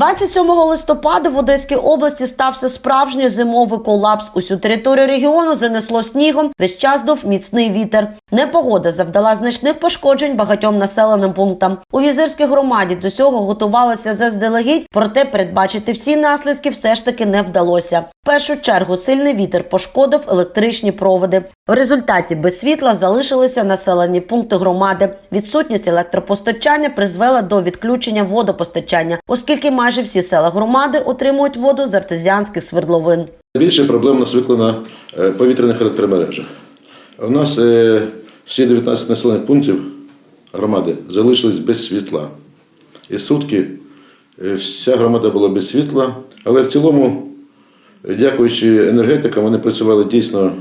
27 листопада в Одеській області стався справжній зимовий колапс. Усю територію регіону занесло снігом. Весь час дув міцний вітер. Непогода завдала значних пошкоджень багатьом населеним пунктам. У візирській громаді до цього готувалися заздалегідь, проте передбачити всі наслідки все ж таки не вдалося. Першу чергу сильний вітер пошкодив електричні проводи. В результаті без світла залишилися населені пункти громади. Відсутність електропостачання призвела до відключення водопостачання, оскільки майже всі села громади отримують воду з артезіанських свердловин. Більше проблем у нас виникла на е, повітряних електромережах. У нас е, всі 19 населених пунктів громади залишились без світла. І сутки е, вся громада була без світла. Але в цілому, дякуючи енергетикам, вони працювали дійсно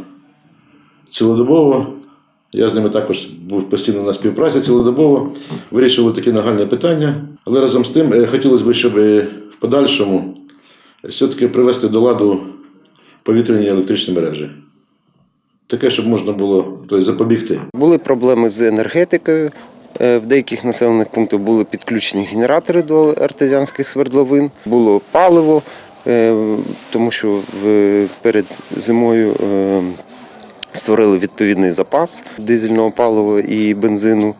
цілодобово. Я з ними також був постійно на співпраці цілодобово, вирішували такі нагальні питання. Але разом з тим е, хотілося б, щоб е, в подальшому все-таки привести до ладу повітряні електричні мережі. Таке, щоб можна було тобто, запобігти. Були проблеми з енергетикою. Е, В деяких населених пунктах були підключені генератори до артезіанських свердловин, було паливо, тому що перед зимою е, створили відповідний запас дизельного палива і бензину.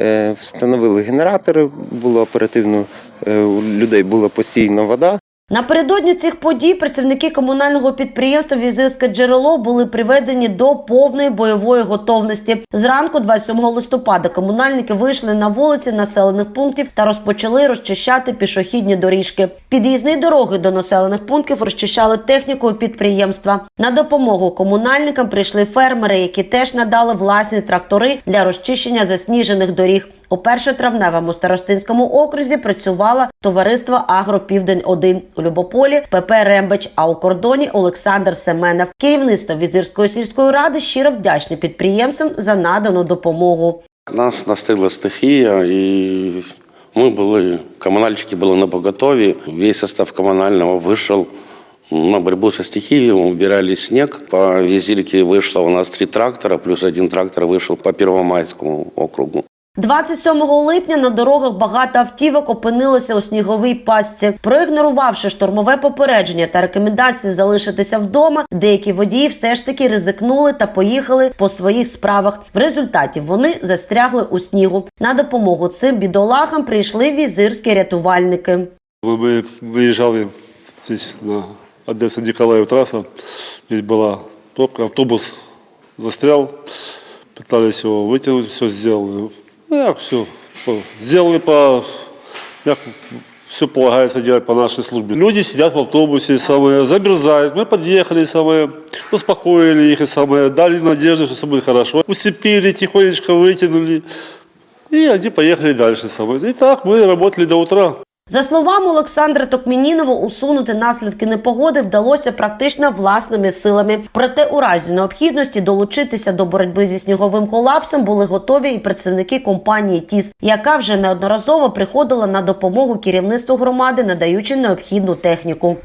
Е, Встановили генератори, було оперативно, е, у людей була постійна вода. Напередодні цих подій працівники комунального підприємства Візирське джерело були приведені до повної бойової готовності. Зранку, 27 листопада, комунальники вийшли на вулиці населених пунктів та розпочали розчищати пішохідні доріжки. Під'їзні дороги до населених пунктів розчищали технікою підприємства. На допомогу комунальникам прийшли фермери, які теж надали власні трактори для розчищення засніжених доріг. У першотравневому старостинському окрузі працювало товариство Агропівдень 1 у Любополі ПП Рембич, а у кордоні Олександр Семенов. Керівництво Візирської сільської ради щиро вдячне підприємцям за надану допомогу. Нас настигла стихія, і ми були, комунальщики були на поготові. Весь состав комунального вийшов на борьбу со стихией, убирали снег. По визирке вышло у нас три трактора, плюс один трактор вышел по Первомайскому округу. 27 липня на дорогах багато автівок опинилися у сніговій пастці. Проігнорувавши штормове попередження та рекомендації залишитися вдома, деякі водії все ж таки ризикнули та поїхали по своїх справах. В результаті вони застрягли у снігу. На допомогу цим бідолахам прийшли візирські рятувальники. Мы выезжали здесь на Одесса Николаев трасса. Здесь была пробка, автобус застрял. Пытались его вытянуть, все сделали. Ну, все. Сделали по... Как все полагается делать по нашей службе. Люди сидят в автобусе, самое, замерзают. Мы подъехали, самое, успокоили их, и самое, дали надежду, что все будет хорошо. Усыпили, тихонечко вытянули. И они поехали дальше. Самое. И так мы работали до утра. За словами Олександра Токмінінова, усунути наслідки непогоди вдалося практично власними силами. Проте у разі необхідності долучитися до боротьби зі сніговим колапсом були готові і працівники компанії ТІС, яка вже неодноразово приходила на допомогу керівництву громади, надаючи необхідну техніку.